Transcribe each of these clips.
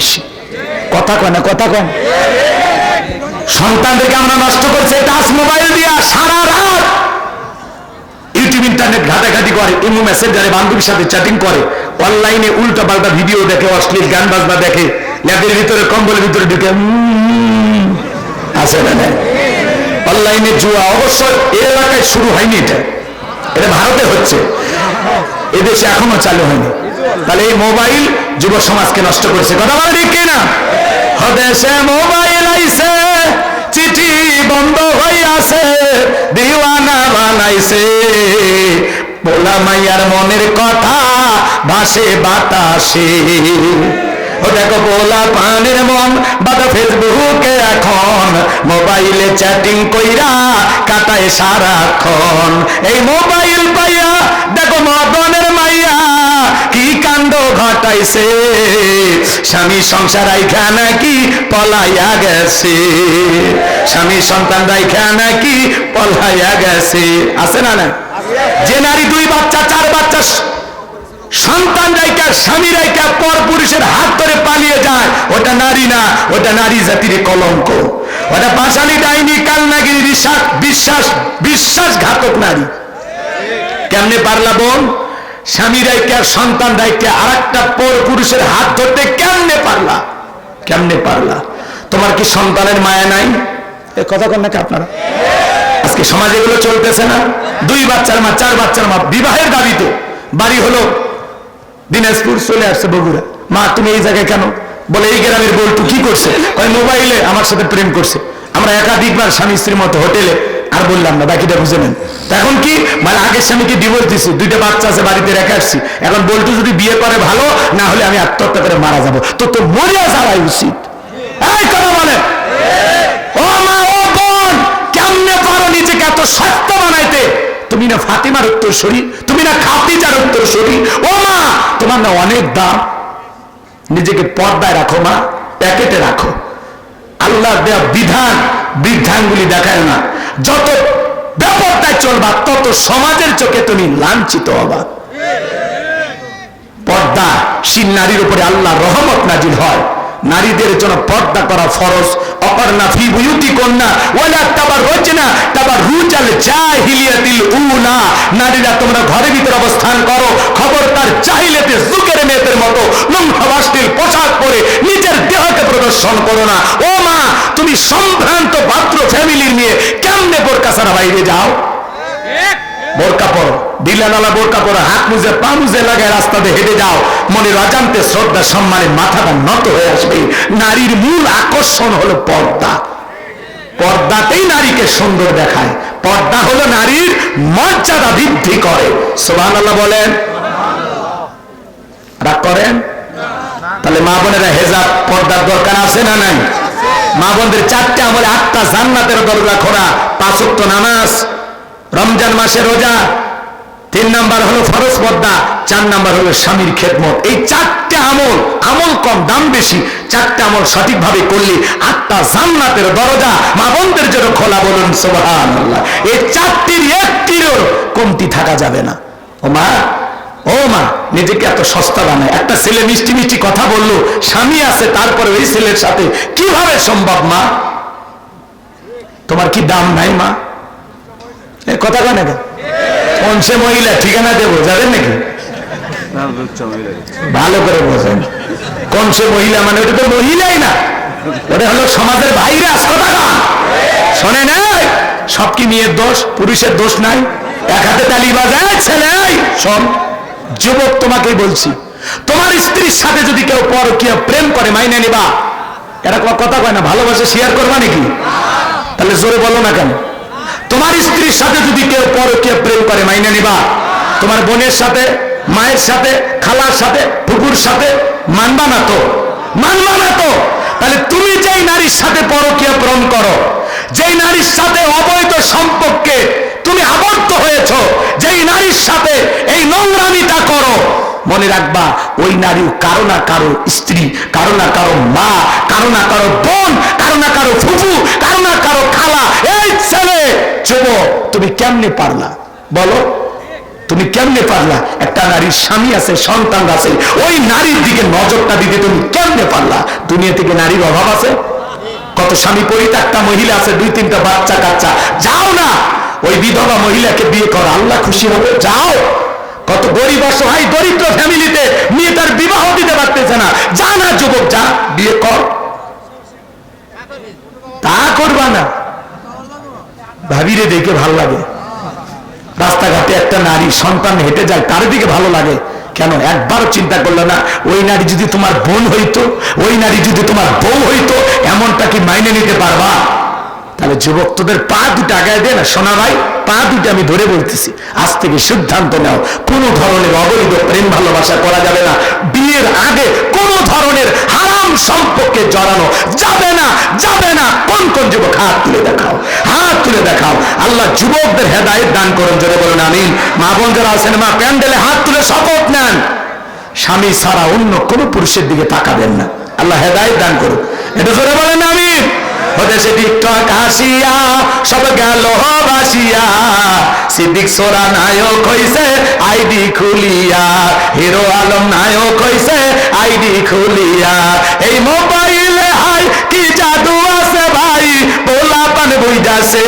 বেশি কথা কয় না, কথা কয়? সন্তানদেরকে আমরা নষ্ট করছি টাচ মোবাইল দিয়া সারা রাত। ইউটিউব ইন্টারনেট ঘাটাঘাটি করে, ইমো মেসেঞ্জারে বান্ধবীর সাথে চ্যাটিং করে। অনলাইনে উল্টা পাল্টা ভিডিও দেখে, অশ্লীল গান বাজনা দেখে ল্যাবের ভিতরে, কম্বলের ভিতরে ঢুকে আছে না অনলাইনে জুয়া, অবশ্য এলাকায় শুরু হয়নি এটা। এটা ভারতে হচ্ছে। এদেশে এখনও চালু হয়নি। তাহলে এই মোবাইল যুব সমাজকে নষ্ট করেছে। কথা বলে ঠিক কিনা? হদেশে মোবাইল আইছে, চিঠি বন্ধ হইয়াছে, দিওয়ানা বানাইছে। পোলা মাইয়ার মনের কথা ভাসে বাতাসে। ও দেখো, পোলা পানের মন বাদা ফেসবুকে এখন। মোবাইলে চ্যাটিং কইরা কাটায় সারাক্ষণ। এই মোবাইল পাইয়া দেখো কাণ্ড ঘটাইছে স্বামী সংসার আইখা নাকি পলাইয়া গেছে। স্বামী সন্তান রাইখা নাকি পলাইয়া গেছে। আছে না না যে নারী দুই বাচ্চা, চার বাচ্চা, সন্তান রাইকা স্বামী রাইকা পর পুরুষের হাত ধরে পালিয়ে যায়, ওটা নারী না, ওটা নারী জাতির কলঙ্ক। ওটা পাশালি ডাইনি কালনাগিরি বিশ্বাস বিশ্বাস, বিশ্বাসঘাতক নারী। কেমনে পারলা বোন? স্বামী রাইকে আর সন্তান রাইকে আর একটা পর পুরুষের হাত ধরতে কেমনে পারলা? কেমনে পারলা? তোমার কি সন্তানের মায়া নাই? এ কথা কন নাকি আপনারা? আজকে সমাজে এগুলো চলতেছে না। দুই বাচ্চার মা, চার বাচ্চার মা, বিবাহের দাবিতে বাড়ি হলো দিনাজপুর, চলে আসছে বগুড়া। মা, তুমি এই জায়গায় কেন? বলে এই গ্রামের বল্টু কি করছে? ওই মোবাইলে আমার সাথে প্রেম করছে। আমরা একাধিকবার স্বামী স্ত্রীর মতো হোটেলে আর বললাম না, বাকিটা বুঝে নেন। এখন কি? মানে আগের স্বামীকে ডিভোর্স দিছি? দুইটা বাচ্চা আছে, বাড়িতে রেখে আসছি। এখন বল্টু যদি বিয়ে করে ভালো, না হলে আমি আত্মহত্যা করে মারা যাব। তো তো মরিয়া যাওয়াই উচিত। বলে ও মা, ও বোন, কেমনে পারো নিজেকে এত সত্য বানাইতে? তুমি না ফাতিমার উত্তর সরি তুমি না খাতিজার উত্তর সরি ও মা, তোমার না অনেক দাম। নিজেকে পর্দায় রাখো মা, প্যাকেটে রাখো। আল্লাহ দেওয়া বিধান বিধানগুলি দেখায় না। যত ব্যাপারটা চলবা, তত সমাজের চোখে তুমি লাঞ্ছিত হবা। পর্দা শিল নারীর উপরে আল্লাহ রহমত নাজিল হয়। নারীদের জন্য পর্দা করা ফরজ। অপর্ণা ফি বুয়ুতি কন্যা ওয়ালা তাবার রচনা তাবার রুজাল জাহিলিয়াতিল উলা নারীরা তোমরা ঘরের ভিতরে অবস্থান করো। খবরদার জাহিলিয়াতে যুগের মেয়েদের মতো লম্ফাবাস্তিল পোশাক পরে নিজের দেহকে প্রদর্শন করো না। ও মা, তুমি সম্ভ্রান্ত পাত্র ফ্যামিলির নিয়ে কেমনে বোরকা ছাড়া বাইরে যাও? বোরকা পরো। ঢিলানালা বোরকা পরো, হাত মুজে, পা মুজে লাগায় রাস্তাতে হেঁটে যাও। মনের অজান্তে শ্রদ্ধা, সম্মানে মাথাটা নত হয়ে আসবে। নারীর মূল আকর্ষণ হলো পর্দা। পর্দাতেই নারীকে সুন্দর দেখায়। পর্দা হলো নারীর মর্যাদা বৃদ্ধি করে। সোহান আল্লাহ বলেন। রাগ করেন? তাহলে মা বোনেরা হেজাব পর্দার দরকার আছে না নাই? মা বোনদের চারটে আমলে আটটা জান্নাতের দরজা খোরা পাঁচ ওয়াক্ত নামাজ, রমজান মাসে রোজা তিন নাম্বার হলো ফরজ পর্দা, চার নাম্বার হলো স্বামীর খেদমত। এই চারটে আমল আমল কম, দাম বেশি, চারটে আমল সঠিকভাবে করলে আত্মা জান্নাতের দরজা, মা বোনদের জন্য খোলা বলুন, সুবহানাল্লাহ। এই চারটির একটিরও কমতি থাকা যাবে না। ও মা ও মা, নিজেকে এত সস্তা বানায়। একটা ছেলে মিষ্টি মিষ্টি কথা বলল, স্বামী আছে, তারপরে ওই ছেলের সাথে কীভাবে সম্ভব, মা? তোমার কি দাম নাই, মা? কথা কেন? সে মহিলা? ঠিকানা দেবো, যাবেন নাকি? ভালো করে বোঝেন। কোন সে মহিলা? মানে ওটা তো মহিলাই না। ওটা হলো সমাজের শোনে নাই? সব কি মেয়ের দোষ? পুরুষের দোষ নাই? এক হাতে ছেলে যুবক তোমাকেই বলছি, তোমার স্ত্রীর সাথে যদি কেউ পরকীয় প্রেম করে, মাইনে নিবা, এরা কথা কয় না, ভালোবাসে শেয়ার করবা নাকি? তাহলে জোরে বলো না কেন? তোমার স্ত্রীর সাথে যদি কেউ পরকীয় প্রেম করে, মাইনে নিবা। তোমার বোনের সাথে, মায়ের সাথে, খালার সাথে ফুকুর সাথে, মানবা না তো? মানবা না তো? তাহলে তুমি যেই নারীর সাথে পরকীয় প্রেম করো, যেই নারীর সাথে অবৈধ সম্পর্কে তুমি আবদ্ধ হয়েছ, যেই নারীর সাথে এই নোংরামিটা করো, মনে রাখবা, ওই নারী কারও না কারও স্ত্রী, কারও না কারও মা, কারও না কারও বোন, কারও না কারও ফুফু কারও না কারও খালা এই ছেলে যুবক তুমি কেমনে পারলা? বলো, তুমি কেমনে পারলা? একটা নারীর স্বামী আছে, সন্তান আছে, ওই নারীর দিকে নজরটা দিতে তুমি কেমনে পারলা? দুনিয়া থেকে নারীর অভাব আছে? কত স্বামী পরিত্যক্তা মহিলা আছে, দুই তিনটা বাচ্চা কাচ্চা। যাও না, ওই বিধবা মহিলাকে বিয়ে করো, আল্লাহ খুশি হবে। যাও। কত গরিব অসহায়, দরিদ্র ফ্যামিলিতে মেয়ে তার বিবাহ দিতে পারতেছে না। যা না, যুবক, যা, বিয়ে কর। তা করবা না। ভাবিরে দেখে ভালো লাগে। রাস্তাঘাটে একটা নারী সন্তান হেঁটে যায় তার দিকে ভালো লাগে? কেন? একবারও চিন্তা করল না, ওই নারী যদি তোমার বোন হইতো, ওই নারী যদি তোমার বউ হইতো, এমনটা কি মাইনে নিতে পারবা? তাহলে যুবক তোদের পা দুটো আগায় দে না, সোনা ভাই, পা দুটো আমি ধরে বলতেছি। আজ থেকে সিদ্ধান্ত নাও, কোনো ধরনের অবৈধ প্রেম ভালোবাসা করা যাবে না। বিয়ের আগে কোনো ধরনের হারাম সম্পর্কে জড়ানো যাবে না যাবে না। কোন কোন যুবক হাত তুলে দেখাও, হাত তুলে দেখাও। আল্লাহ যুবকদের হেদায়ত দান করুন, জোরে বলুন, আমিন। মা বোন যারা আছেন, মা প্যান্ডেলে হাত তুলে শপথ নেন। স্বামী ছাড়া অন্য কোনো পুরুষের দিকে তাকাবেন না। আল্লাহ হেদায়ত দান করুন। এটা জোরে বলেন, আমিন। নায়ক হইছে, আইডি খুলিয়া। হিরো আলম নায়ক হইছে, আইডি খুলিয়া। এই মোবাইলে হাই, কি জাদু আছে ভাই? পোলা পান বুঝাছে।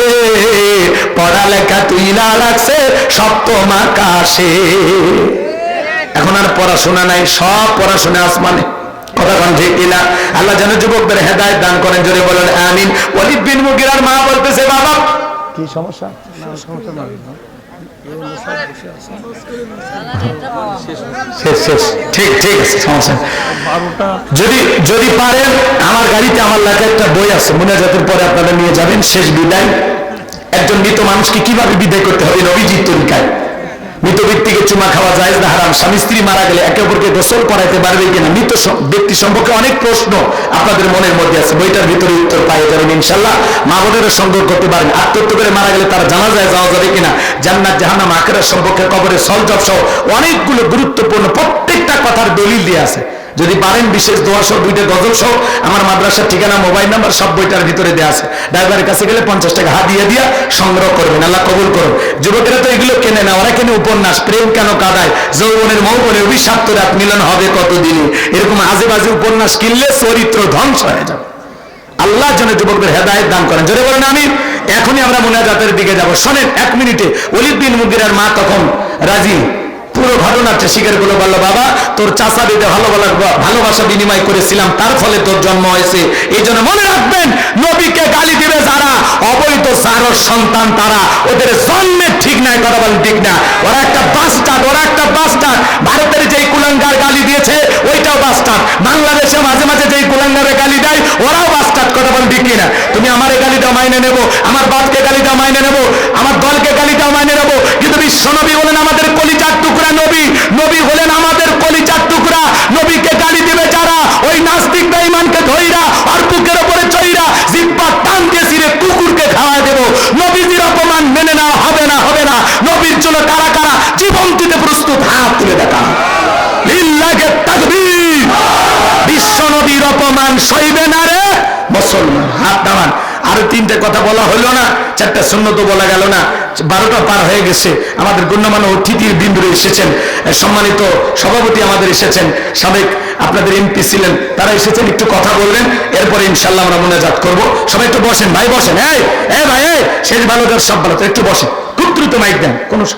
পড়ালেখা তুইলা রাখছে, সপ্তম আকাশে। এখন আর পড়াশোনা নাই, সব পড়াশোনা আসমানে। কথা ঠিক কিনা? আল্লাহ যেন যুবকদের হেদায়ত দান করেন, জোরে বলেন বিন মুগিরার মা বলতেছে বাবা কি সমস্যা? শেষ শেষ ঠিক ঠিক আছে সমস্যা নেই। যদি যদি পারেন আমার গাড়িতে আমার লেখা একটা বই আছে মুনাজাতের পরে আপনারা নিয়ে যাবেন শেষ বিদায়। একজন মৃত মানুষকে কীভাবে বিদায় করতে হবে? নবীজির তরিকায়। মৃত ব্যক্তিকে চুমা খাওয়া যায় না, হারাম। স্বামী স্ত্রী মারা গেলে একে অপরকে গোসল করাইতে পারবে কিনা? মৃত ব্যক্তি সম্পর্কে অনেক প্রশ্ন আপনাদের মনের মধ্যে আছে। বইটার ভিতরে উত্তর পাইয়ে যাবেন ইনশাল্লাহ মা বোনের সংগ্রহ করতে পারেন। আত্মহত্যা করে মারা গেলে তারা জানা যায় যাওয়া যাবে কিনা? জান্নাত, জাহান্নাম আখেরার সম্পর্কে কবরের সলজব সহ অনেকগুলো গুরুত্বপূর্ণ প্রত্যেকটা কথার দলিল দিয়ে আছে। যদি পারেন বিশেষ দোয়া সহ, দুইটা গজল সহ, আমার মাদ্রাসার ঠিকানা, মোবাইল নাম্বার সব বইটার ভিতরে দেওয়া আছে। ড্রাইভারের কাছে গেলে পঞ্চাশ টাকা হাত দিয়ে দিয়া সংগ্রহ করবেন, আল্লাহ কবুল করুন। যুবকেরা তো এগুলো কেনে না, ওরা কেনে উপন্যাস, প্রেম কেন কাদায়? যৌবনের মৌবনে অভিশাপ্ত রাত মিলন হবে কতদিনে এরকম আজে বাজে উপন্যাস কিনলে চরিত্র ধ্বংস হয়ে যাবে। আল্লাহ যেন যুবকদের হেদায়ত দান করেন। জোরে বলেন আমি এখনই আমরা মোনাজাতের দিকে যাব। শোনেন, এক মিনিটে অলিদ বিন মুগিরার মা তখন রাজি। পুরো ঘটনাটা স্বীকার করল বলল, বাবা, তোর চাষা দিতে ভালো ভালোবাসা বিনিময় করেছিলাম, তার ফলে তোর জন্ম হয়েছে। এই জন্য মনে রাখবেন, নবীকে গালি দিবে যারা, অবৈধ সারস সন্তান তারা, ওদের জন্মের ঠিক নাই, কথা বলেন ঠিক না। ওরা একটা বাস্টার ওরা একটা বাস্টার ভারতের যেই কুলাঙ্গার গালি দিয়েছে, ওইটাও বাস্টার বাংলাদেশে মাঝে মাঝে যেই কুলাঙ্গারে গালি দেয়, ওরাও বাস্টার কথা বলেন ঠিক না তুমি আমার এই গালিটাও মাইনে নেব। আমার বাপকে গালিটাও মাইনে নেব। আমার দলকে গালিটাও মাইনে নেব। কিন্তু বিশ্বনবী বলেন, আমাদের কলিজার টুকরা নবী নবী হলেন আমাদের কলিচার টুকরা। নবীকে গালি দিবে যারা ওই নাস্তিক বেঈমানকে ধইরা আর বুকের উপরে চইরা জিব্বা টান দিয়ে সিরে কুকুরকে খাওয়াই দেব নবীজির অপমান মেনে নেওয়া হবে না হবে না নবীর জন্য কারা কারা জীবন দিতে প্রস্তুত হাত তুলে দেখা লিল্লাহে তাকবীর বিশ্ব নবীর অপমান সইবে না রে মুসলমান হাত নামান আরও তিনটে কথা বলা হলো না চারটা শূন্য তো বলা গেল না বারোটা পার হয়ে গেছে। আমাদের গণ্যমান্য অতিথির বিন্দুরে এসেছেন সম্মানিত সভাপতি আমাদের এসেছেন সাবেক আপনাদের এমপি ছিলেন তারা এসেছেন একটু কথা বললেন এরপরে ইনশাল্লাহ আমরা মোনাজাত করব। সবাই একটু বসেন ভাই বসেন এই এ ভাই এই শেষ ভালোটার সব ভালো তো একটু বসেন। খুব দ্রুত মাইক দেন কোনো স-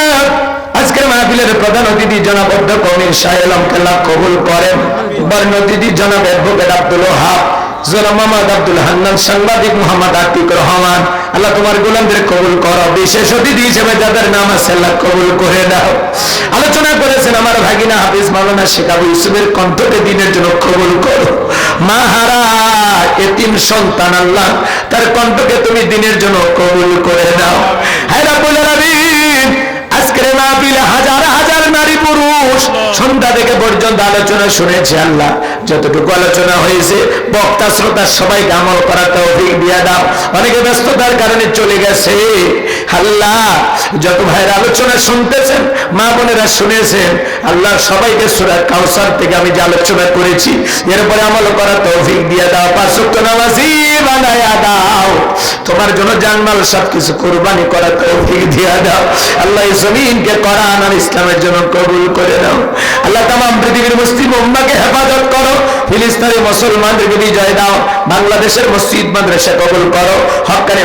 আজকের মাহফিলের প্রধান অতিথি জনাব অধ্যক্ষ অমির শাহেলম কেল্লা কবুল করেন। বর্ণ অতিথি জনাব অ্যাডভোকেট আব্দুল হাব জনাব মোহাম্মদ আব্দুল হান্নান, সাংবাদিক মোহাম্মদ আতিক রহমান। আল্লাহ তোমার গোলামদের কবুল করো। বিশেষ অতিথি হিসেবে যাদের নাম আছে, আল্লাহ কবুল করে দাও আলোচনা করেছেন আমার ভাগিনা হাফিজ মাওলানা শেখ আবু ইউসুফের কণ্ঠকে দিনের জন্য কবুল করো। মাহারা এতিম সন্তান আল্লাহ, তার কণ্ঠকে তুমি দিনের জন্য কবুল করে দাও হ্যাঁ রাব্বুল আলামিন! আজকের মাহফিলে হাজার হাজার নারী পুরুষ। মানুষ সন্ধ্যা থেকে পর্যন্ত আলোচনা শুনেছে আল্লাহ। যতটুকু আলোচনা হয়েছে, বক্তা, শ্রোতা, সবাইকে আমল করার তৌফিক দিয়ে দাও। অনেকে ব্যস্ততার কারণে চলে গেছে। আল্লাহ, যত ভাইয়ের আলোচনা শুনতেছেন, মা বোনেরা শুনেছেন, আল্লাহ সবাইকে সুরার কাউসার থেকে আমি যে আলোচনা করেছি এরপরে আমল করার তৌফিক দিয়ে দাও। পাঁচশক্ত নামাজি বানায়া দাও। তোমার জন্য জানমাল সবকিছু কোরবানি করার তৌফিক দিয়ে দাও। আল্লাহ জমিনকে কোরআন আর ইসলামের জন্য কবুল করে আল্লাহ তামাম পৃথিবীর মুসলিম উম্মাকে হেফাজত করো, ফিলিস্তিনি মুসলমানদেরকে বিজয় দাও, বাংলাদেশের মসজিদ মাদ্রাসা কবুল করো, হকানি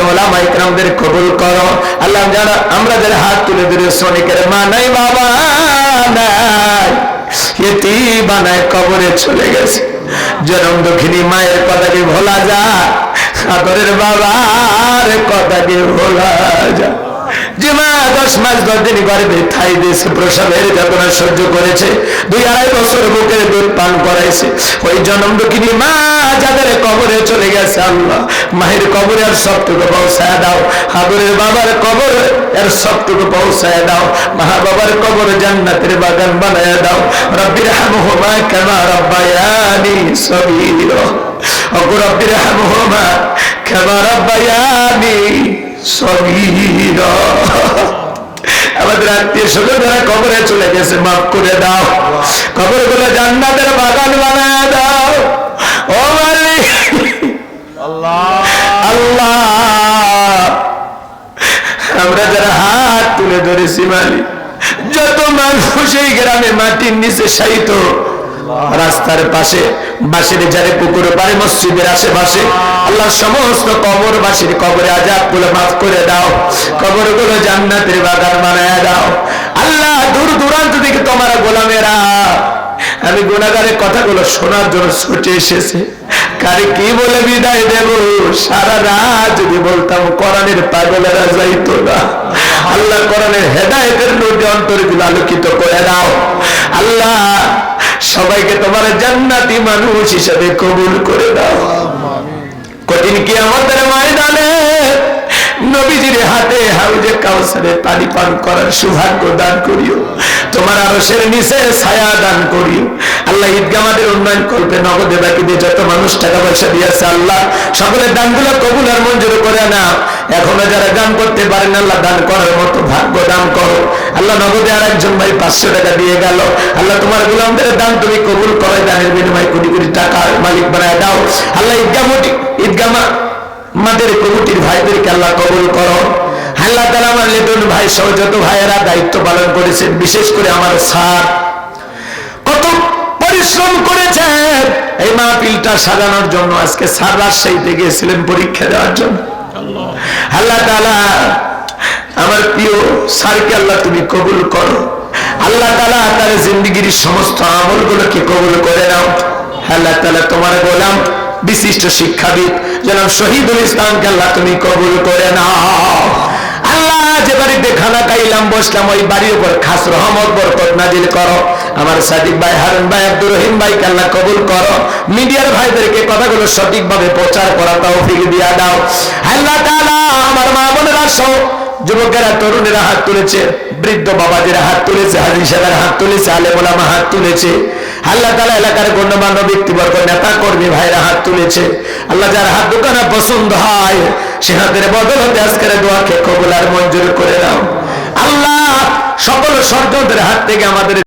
কবুল করো। আল্লাহ যারা, আমরা যারা হাত তুলে মা নাই, বাবা নাই। কবরে চলে গেছে। জনম দক্ষিণী মায়ের কথাকে ভোলা যায়? আদরের বাবার কথাকে ভোলা যে দশ মাস দশ দিন গর্ভে ঠাই দিয়েছে প্রসবের যাতনা সহ্য করেছে। দুই আড়াই বছর বুকের দুধ পান করাইছে। ওই জনম দুঃখিনী মা, যাদের কবরে চলে গেছে আল্লাহ, মায়ের কবরে আর সবটুকু পৌঁছায় দাও। হাবরের বাবার কবর এর সবটুকু পৌঁছায় দাও। মা বাবার কবর জান্নাতের বাগান বানায় দাও। রব্বির হামহুমা কামা রব্বায়ানি সগীরা রব্বির হামহুমা কামা রব্বায়ানি সগীরা আমাদের আত্মীয় স্বজন কবরে চলে গেছে, মাফ করে দাও। কবরগুলো জান্নাতের বাগান বানায় দাও। ও আল্লাহ। আমরা যারা হাত তুলে ধরেছি মালিক, যত মানুষ এই গ্রামে মাটির নিচে সাইত রাস্তার পাশে বাসের যারে পুকুর পারে মসজিদের আশেপাশে আল্লাহ সমস্ত কবরবাসীর কবরে আজাবগুলো মাফ করে দাও কবরগুলো জান্নাতের বাগান বানায় দাও। আল্লাহ, দূর দূরান্ত থেকে তোমার গোলামেরা, আমি গুণাগারের কথাগুলো শোনার জন্য ছুটে এসেছে। কারে কি বলে বিদায় দেব? সারা রাত যদি বলতাম, কোরআনের পাগলেরা যাইতো না। আল্লাহ কোরআনের হেদায়তের নদী অন্তরগুলো আলোকিত করে দাও। আল্লাহ সবাইকে তোমার জান্নাতি মানুষ হিসেবে কবুল করে দাও। কঠিন কি আমাদের ময়দানে নবীজির হাতে হাউজে কাউসারে পানি পান করার সৌভাগ্য দান করিও। তোমার আরশের নিচে ছায়া দান করিও। আল্লাহ ঈদগা আমাদের উন্নয়ন করবে, নগদে বাকি দিয়ে যত মানুষ টাকা পয়সা দিয়েছে আল্লাহ, সকলের দানগুলো কবুল আর মঞ্জুর করে না এখনও যারা দান করতে পারেন আল্লাহ দান করার মতো ভাগ্য দান করো। আল্লাহ নগদে আর একজন ভাই পাঁচশো টাকা দিয়ে গেল। আল্লাহ তোমার গোলামদের দান তুমি কবুল করো, দানের বিনিময়ে কোটি কোটি টাকা মালিক বানায় দাও। আল্লাহ ঈদগা মোটি ঈদগা মা আমাদের কমিটির ভাইদেরকে আল্লাহ কবুল করো। আল্লাহ তালা আমার লেটন ভাই সহ যত ভাইয়েরা দায়িত্ব পালন করেছেন, বিশেষ করে আমার স্যার, কত পরিশ্রম করেছেন এই মাহফিলটা সাজানোর জন্য। আজকে স্যার রাজশাহীতে গিয়েছিলেন পরীক্ষা দেওয়ার জন্য। আল্লাহ তালা আমার প্রিয় স্যারকে আল্লাহ তুমি কবুল করো। আল্লাহ তালা তার জিন্দগির সমস্ত আমলগুলোকে কবুল করে নাও। আল্লাহ তালা তোমার গোলাম বিশিষ্ট শিক্ষাবিদ জনাব শহীদুল ইসলামকে আল্লাহ তুমি কবুল করে নাও। আল্লাহ যে বাড়িতে খানা খাইলাম, বসলাম, ওই বাড়ির উপর খাস রহমত, বরকত নাজিল করো। আমার সাদিক ভাই, হারুন ভাই, আব্দুর রহিম ভাইকে আল্লাহ কবুল করো। মিডিয়ার ভাইদেরকে কথাগুলো সঠিকভাবে প্রচার করা তাও তৌফিক দিয়া দাও। আল্লাহ আমার মা বোনেরা সহ যুবকেরা, তরুণেরা হাত তুলেছে, বৃদ্ধ বাবাজিরা হাত তুলেছে হাজি সাহেবের হাত তুলেছে, আলেমুলামা হাত তুলেছে। আল্লাহ তালা এলাকার গণ্যমান্য ব্যক্তিবর্গ নেতা কর্মী ভাইরা হাত তুলেছে। আল্লাহ যার হাত দোকানে পছন্দ হয়, সে হাতের বদল হতে আজকের দোয়াকে কবুল মঞ্জুর করে দাও আল্লাহ সকল ষড়যন্ত্রের হাত থেকে আমাদের